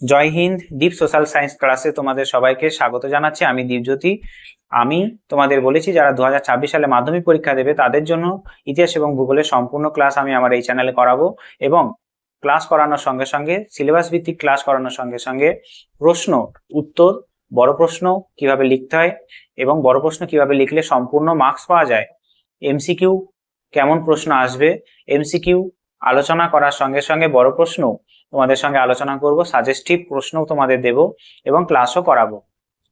জয় হিন্দ Deep social science ক্লাসে তোমাদের সবাইকে স্বাগত জানাচ্ছি। আমি দীপজ্যোতি। আমি তোমাদের বলেছি, যারা দু সালে মাধ্যমিক পরীক্ষা দেবে, তাদের জন্য ইতিহাস এবং ভূগোলের সম্পূর্ণ ক্লাস আমি আমার এই চ্যানেলে করাবো এবং ক্লাস করানোর সঙ্গে সঙ্গে সিলেবাস ভিত্তিক ক্লাস করানোর সঙ্গে সঙ্গে প্রশ্ন, উত্তর, বড় প্রশ্ন কীভাবে লিখতে হয় এবং বড় প্রশ্ন কীভাবে লিখলে সম্পূর্ণ মার্কস পাওয়া যায় এমসিকিউ কেমন প্রশ্ন আসবে এমসিকিউ আলোচনা করার সঙ্গে সঙ্গে বড় প্রশ্ন তোমাদের সঙ্গে আলোচনা করব সাজেস্টিভ প্রশ্নও তোমাদের দেব এবং ক্লাসও করাবো।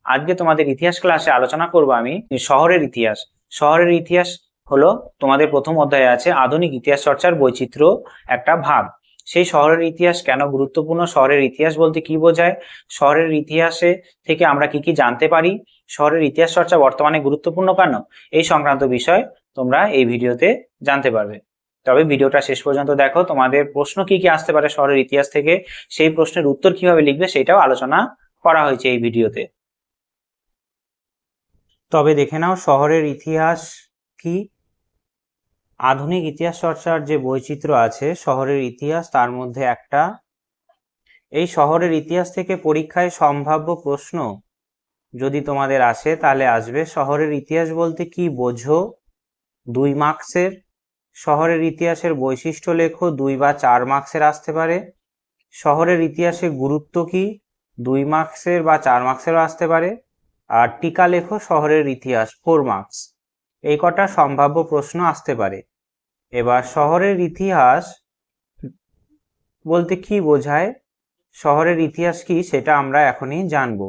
আজকে তোমাদের ইতিহাস ক্লাসে আলোচনা করব আমি, শহরের ইতিহাস। শহরের ইতিহাস হলো তোমাদের প্রথম অধ্যায়ে আছে আধুনিক ইতিহাস চর্চার বৈচিত্র্য একটা ভাগ। সেই শহরের ইতিহাস কেন গুরুত্বপূর্ণ? শহরের ইতিহাস বলতে কি বোঝায়? শহরের ইতিহাসে থেকে আমরা কি কি জানতে পারি? শহরের ইতিহাস চর্চা বর্তমানে গুরুত্বপূর্ণ কেন? এই সংক্রান্ত বিষয় তোমরা এই ভিডিওতে জানতে পারবে। তবে ভিডিওটা শেষ পর্যন্ত দেখো। তোমাদের প্রশ্ন কি কি আসতে পারে শহরের ইতিহাস থেকে? সেই প্রশ্নের উত্তর কীভাবে লিখবে সেটাও আলোচনা করা হয়েছে এই ভিডিওতে। তবে দেখে নাও, শহরের ইতিহাস কি? আধুনিক ইতিহাস চর্চার যে বৈচিত্র্য আছে, শহরের ইতিহাস তার মধ্যে একটা। এই শহরের ইতিহাস থেকে পরীক্ষায় সম্ভাব্য প্রশ্ন যদি তোমাদের আসে, তাহলে আসবে, শহরের ইতিহাস বলতে কি বোঝো? দুই মার্কসের। শহরের ইতিহাসের বৈশিষ্ট্য লেখো, দুই বা চার মার্কসের আসতে পারে। শহরের ইতিহাসে গুরুত্ব কি? দুই মার্কসের বা চার মার্কসেরও আসতে পারে। আর টিকা লেখো, শহরের ইতিহাস ফোর মার্কস এই কটা সম্ভাব্য প্রশ্ন আসতে পারে। এবার শহরের ইতিহাস বলতে কি বোঝায়? শহরের ইতিহাস কি সেটা আমরা এখনই জানব।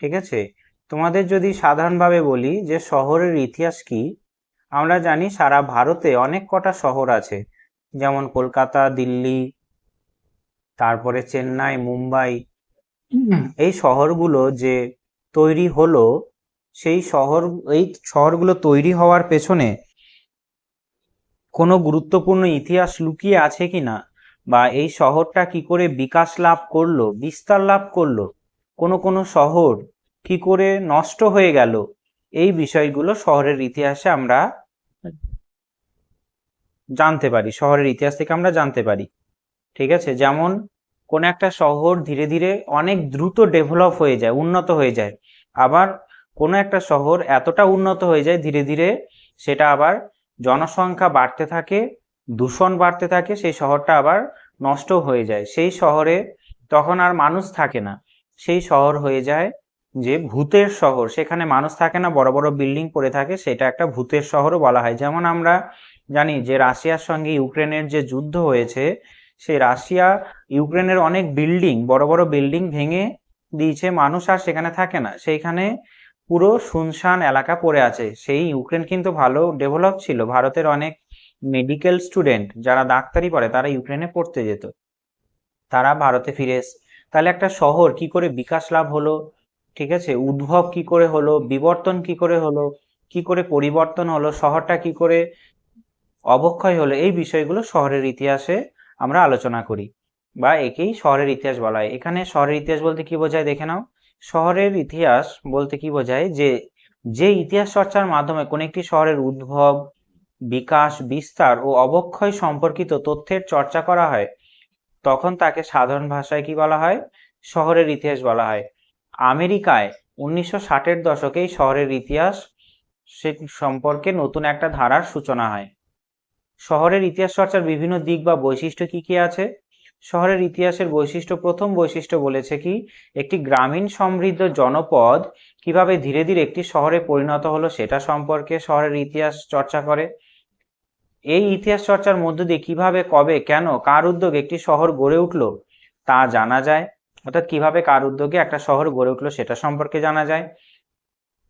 ঠিক আছে? তোমাদের যদি সাধারণভাবে বলি যে শহরের ইতিহাস কি আমরা জানি সারা ভারতে অনেক কটা শহর আছে, যেমন কলকাতা, দিল্লি, তারপরে চেন্নাই, মুম্বাই। এই শহরগুলো যে তৈরি হলো, সেই শহর, এই শহরগুলো তৈরি হওয়ার পেছনে কোনো গুরুত্বপূর্ণ ইতিহাস লুকিয়ে আছে কিনা বা এই শহরটা কি করে বিকাশ লাভ করল, বিস্তার লাভ করল? কোনো কোনো শহর কি করে নষ্ট হয়ে গেল? এই বিষয়গুলো শহরের ইতিহাসে আমরা জানতে পারি, শহরের ইতিহাস থেকে আমরা জানতে পারি। ঠিক আছে? যেমন কোন একটা শহর ধীরে ধীরে অনেক দ্রুত ডেভেলপ হয়ে যায়, উন্নত হয়ে যায়। আবার কোনো একটা শহর এতটা উন্নত হয়ে যায় ধীরে ধীরে সেটা আবার জনসংখ্যা বাড়তে থাকে, দূষণ বাড়তে থাকে, সেই শহরটা আবার নষ্ট হয়ে যায়। সেই শহরে তখন আর মানুষ থাকে না। সেই শহর হয়ে যায় যে ভূতের শহর, সেখানে মানুষ থাকে না, বড় বড় বিল্ডিং পড়ে থাকে, সেটা একটা ভূতের শহরও বলা হয়। যেমন আমরা জানি যে রাশিয়ার সঙ্গে ইউক্রেনের যে যুদ্ধ হয়েছে সেই রাশিয়া, ইউক্রেনের অনেক বিল্ডিং, বড় বড় বিল্ডিং ভেঙে দিয়েছে, মানুষ আর সেখানে থাকে না। সেইখানে পুরো শুনশান এলাকা পড়ে আছে। সেই ইউক্রেন কিন্তু ভালো ডেভেলপ ছিল। ভারতের অনেক মেডিকেল স্টুডেন্ট যারা ডাক্তারি পড়ে, তারা ইউক্রেনে পড়তে যেত। তারা ভারতে ফিরে তাহলে একটা শহর কি করে বিকাশ লাভ হলো? ঠিক আছে? উদ্ভব কি করে হলো? বিবর্তন কি করে হলো? কি করে পরিবর্তন হলো? শহরটা কি করে অবক্ষয় হলো? এই বিষয়গুলো শহরের ইতিহাসে আমরা আলোচনা করি। বা একেই শহরের ইতিহাস বলা হয়। এখানে শহরের ইতিহাস বলতে কি বোঝায় দেখে নাও। শহরের ইতিহাস বলতে কি বোঝায় যে যে ইতিহাস চর্চার মাধ্যমে কোন একটি শহরের উদ্ভব, বিকাশ, বিস্তার ও অবক্ষয় সম্পর্কিত তথ্যের চর্চা করা হয়, তখন তাকে সাধারণ ভাষায় কি বলা হয়? শহরের ইতিহাস বলা হয়। আমেরিকায় উনিশশো ষাটের দশকে শহরের ইতিহাস সে সম্পর্কে নতুন একটা ধারার সূচনা হয়। শহরের ইতিহাস চর্চার বিভিন্ন দিক বা বৈশিষ্ট্য কি কি আছে? শহরের ইতিহাসের বৈশিষ্ট্য, প্রথম বৈশিষ্ট্য বলেছে কি, একটি গ্রামীণ সমৃদ্ধ জনপদ কীভাবে ধীরে ধীরে একটি শহরে পরিণত হলো সেটা সম্পর্কে শহরের ইতিহাস চর্চা করে। এই ইতিহাস চর্চার মধ্য দিয়ে কীভাবে, কবে, কেন, কার উদ্যোগে একটি শহর গড়ে উঠল তা জানা যায়। অর্থাৎ কীভাবে কার উদ্যোগে একটা শহর গড়ে উঠল সেটা সম্পর্কে জানা যায়।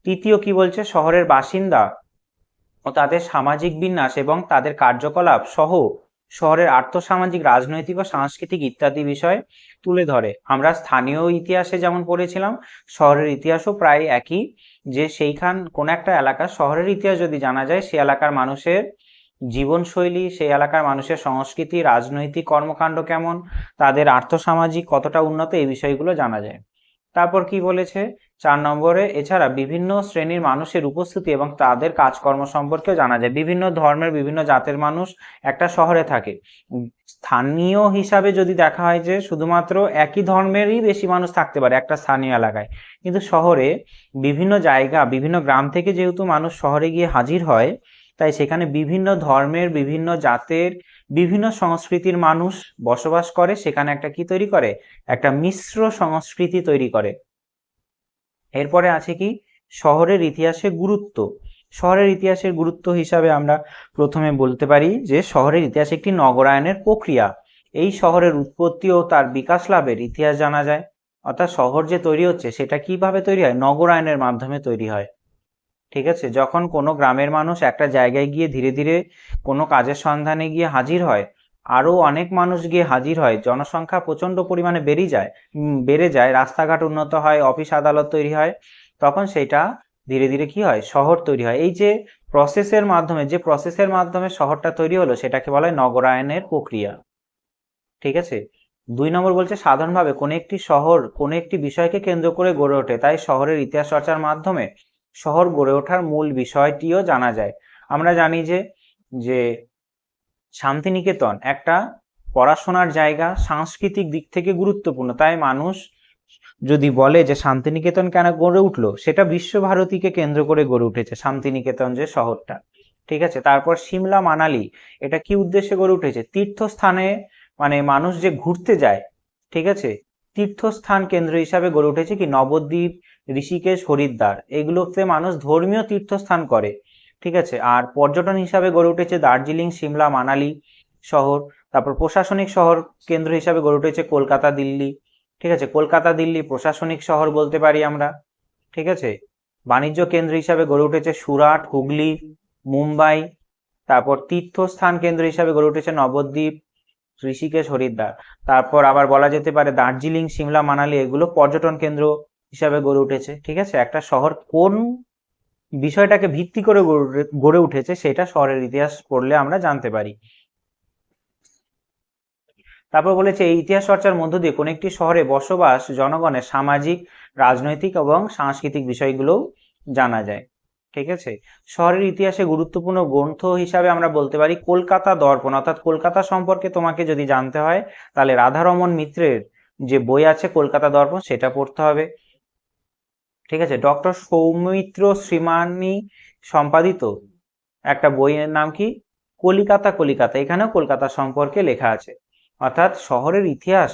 তৃতীয় কি বলছে? শহরের বাসিন্দা ও তাদের সামাজিক বিন্যাস এবং তাদের কার্যকলাপ সহ শহরের আর্থসামাজিক, রাজনৈতিক ও সাংস্কৃতিক ইত্যাদি বিষয় তুলে ধরে। আমরা স্থানীয় ইতিহাসে যেমন পড়েছিলাম, শহরের ইতিহাসও প্রায় একই যে সেইখান কোন একটা এলাকা শহরের ইতিহাস যদি জানা যায়, সে এলাকার মানুষের জীবনশৈলী, সেই এলাকার মানুষের সংস্কৃতি, রাজনৈতিক কর্মকাণ্ড কেমন, তাদের আর্থসামাজিক কতটা উন্নত, এই বিষয়গুলো জানা যায়। তারপর কি বলেছে? চার নম্বরে, এছাড়া বিভিন্ন শ্রেণির মানুষের উপস্থিতি এবং তাদের কাজকর্ম সম্পর্কেও জানা যায়। বিভিন্ন ধর্মের, বিভিন্ন জাতের মানুষ একটা শহরে থাকে। স্থানীয় হিসাবে যদি দেখা হয় যে, শুধুমাত্র একই ধর্মেরই বেশি মানুষ থাকতে পারে একটা স্থানীয় এলাকায়। কিন্তু শহরে বিভিন্ন জায়গা, বিভিন্ন গ্রাম থেকে যেহেতু মানুষ শহরে গিয়ে হাজির হয় তাই সেখানে বিভিন্ন ধর্মের, বিভিন্ন জাতের, বিভিন্ন সংস্কৃতির মানুষ বসবাস করে। সেখানে একটা কি তৈরি করে? একটা মিশ্র সংস্কৃতি তৈরি করে। এরপরে আছে কি? শহরের ইতিহাসে গুরুত্ব। শহরের ইতিহাসের গুরুত্ব হিসাবে আমরা প্রথমে বলতে পারি যে শহরের ইতিহাস একটি নগরায়নের প্রক্রিয়া। এই শহরের উৎপত্তি ও তার বিকাশ লাভের ইতিহাস জানা যায়। অর্থাৎ শহর যে তৈরি হচ্ছে, সেটা কীভাবে তৈরি হয়? নগরায়নের মাধ্যমে তৈরি হয়। ঠিক আছে? যখন কোনো গ্রামের মানুষ একটা জায়গায় গিয়ে ধীরে ধীরে কোনো কাজের সন্ধানে গিয়ে হাজির হয়, আরও অনেক মানুষ গিয়ে হাজির হয়, জনসংখ্যা প্রচণ্ড পরিমাণে বেড়ে যায় বেড়ে যায়, রাস্তাঘাট উন্নত হয়, অফিস আদালত তৈরি হয়, তখন সেটা ধীরে ধীরে কি হয়? শহর তৈরি হয়। এই যে প্রসেসের মাধ্যমে, যে প্রসেসের মাধ্যমে শহরটা তৈরি হলো, সেটাকে বলা হয় নগরায়নের প্রক্রিয়া। ঠিক আছে? দুই নম্বর বলছে, সাধারণভাবে কোনো একটি শহর কোনো একটি বিষয়কে কেন্দ্র করে গড়ে ওঠে, তাই শহরের ইতিহাস চর্চার মাধ্যমে শহর গড়ে ওঠার মূল বিষয়টিও জানা যায়। আমরা জানি যে যে শান্তিনিকেতন একটা পড়াশোনার জায়গা, সাংস্কৃতিক দিক থেকে গুরুত্বপূর্ণ। তাই মানুষ যদি বলে যে শান্তিনিকেতন কেন গড়ে উঠল, সেটা বিশ্বভারতীকে কেন্দ্র করে গড়ে উঠেছে শান্তিনিকেতন যে শহরটা। ঠিক আছে? তারপর সিমলা মানালি, এটা কি উদ্দেশ্যে গড়ে উঠেছে? তীর্থস্থানে মানে মানুষ যে ঘুরতে যায়, ঠিক আছে? তীর্থস্থান কেন্দ্র হিসাবে গড়ে উঠেছে কি? নবদ্বীপ, ঋষিকেশ, হরিদ্বার। এগুলোতে মানুষ ধর্মীয় তীর্থস্থান করে, ঠিক আছে? আর পর্যটন হিসাবে গড়ে উঠেছে দার্জিলিং, সিমলা, মানালি শহর। তারপর প্রশাসনিক শহর কেন্দ্র হিসাবে গড়ে উঠেছে কলকাতা, দিল্লি, ঠিক আছে? কলকাতা, দিল্লি প্রশাসনিক শহর বলতে পারি আমরা, ঠিক আছে? বাণিজ্য কেন্দ্র হিসাবে গড়ে উঠেছে সুরাট, হুগলি, মুম্বাই। তারপর তীর্থস্থান কেন্দ্র হিসাবে গড়ে উঠেছে নবদ্বীপ ঋষিকেশ হরিদ্বার। তারপর আবার বলা যেতে পারে দার্জিলিং, সিমলা, মানালি এগুলো পর্যটন কেন্দ্র হিসাবে গড়ে উঠেছে, ঠিক আছে? একটা শহর কোন বিষয়টাকে ভিত্তি করে গড়ে উঠেছে সেটা শহরের ইতিহাস পড়লে আমরা জানতে পারি। তারপর বলেছে, এই ইতিহাস চর্চার মধ্য দিয়ে কোনো একটি শহরে বসবাস জনগণের সামাজিক, রাজনৈতিক এবং সাংস্কৃতিক বিষয়গুলোও জানা যায়। ঠিক আছে? শহরের ইতিহাসে গুরুত্বপূর্ণ গ্রন্থ হিসাবে আমরা বলতে পারি কলকাতা দর্পণ। অর্থাৎ কলকাতা সম্পর্কে তোমাকে যদি জানতে হয়, তাহলে রাধারমন মিত্রের যে বই আছে কলকাতা দর্পণ, সেটা পড়তে হবে। ঠিক আছে? ডক্টর সৌমিত্র শ্রীমানি সম্পাদিত একটা বইয়ের নাম কি? কলিকাতা কলিকাতা। এখানেও কলকাতা সম্পর্কে লেখা আছে। অর্থাৎ শহরের ইতিহাস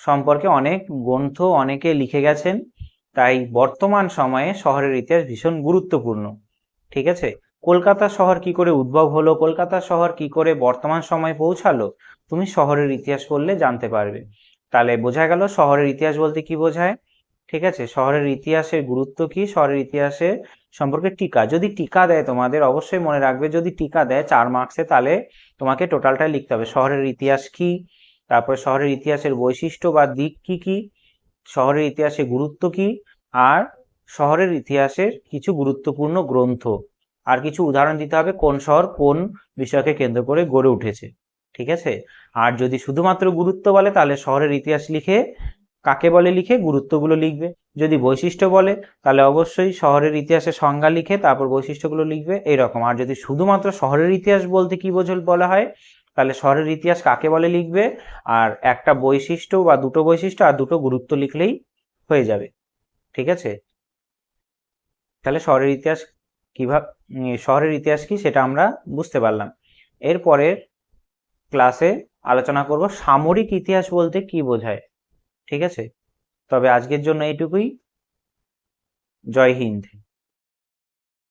সম্পর্কে অনেক গ্রন্থ অনেকে লিখে গেছেন। তাই বর্তমান সময়ে শহরের ইতিহাস ভীষণ গুরুত্বপূর্ণ। ঠিক আছে? কলকাতা শহর কি করে উদ্ভব হলো? কলকাতা শহর কি করে বর্তমান সময়ে পৌঁছালো? তুমি শহরের ইতিহাস পড়লে জানতে পারবে। তাহলে বোঝা গেল শহরের ইতিহাস বলতে কি বোঝায়? ঠিক আছে? শহরের ইতিহাসের গুরুত্ব কি? শহরের ইতিহাসের সম্পর্কে টিকা। যদি টিকা দেয় তোমাদের, অবশ্যই মনে রাখবে, যদি টিকা দেয় চার মার্কসে তাহলে তোমাকে টোটালটা লিখতে হবে। শহরের ইতিহাস কি? তারপর শহরের ইতিহাসের বৈশিষ্ট্য বা দিক কি কি? শহরের ইতিহাসে গুরুত্ব কি? আর শহরের ইতিহাসের কিছু গুরুত্বপূর্ণ গ্রন্থ। আর কিছু উদাহরণ দিতে হবে কোন শহর কোন বিষয়কে কেন্দ্র করে গড়ে উঠেছে। ঠিক আছে? আর যদি শুধুমাত্র গুরুত্ব বলে, তাহলে শহরের ইতিহাস লিখে, কাকে বলে লিখে, গুরুত্বগুলো লিখবে। যদি বৈশিষ্ট্য বলে, তাহলে অবশ্যই শহরের ইতিহাসে সংজ্ঞা লিখে, তারপর বৈশিষ্ট্যগুলো লিখবে এরকম আর যদি শুধুমাত্র শহরের ইতিহাস বলতে কি বোঝল বলা হয় তাহলে শহরের ইতিহাস কাকে বলে লিখবে? আর একটা বৈশিষ্ট্য বা দুটো বৈশিষ্ট্য আর দুটো গুরুত্ব লিখলেই হয়ে যাবে। ঠিক আছে? তাহলে শহরের ইতিহাস কীভাবে শহরের ইতিহাস কি সেটা আমরা বুঝতে পারলাম। এরপরের ক্লাসে আলোচনা করব সামরিক ইতিহাস বলতে কি বোঝায়। ঠিক আছে? তবে আজকের জন্য এইটুকুই। জয় হিন্দ।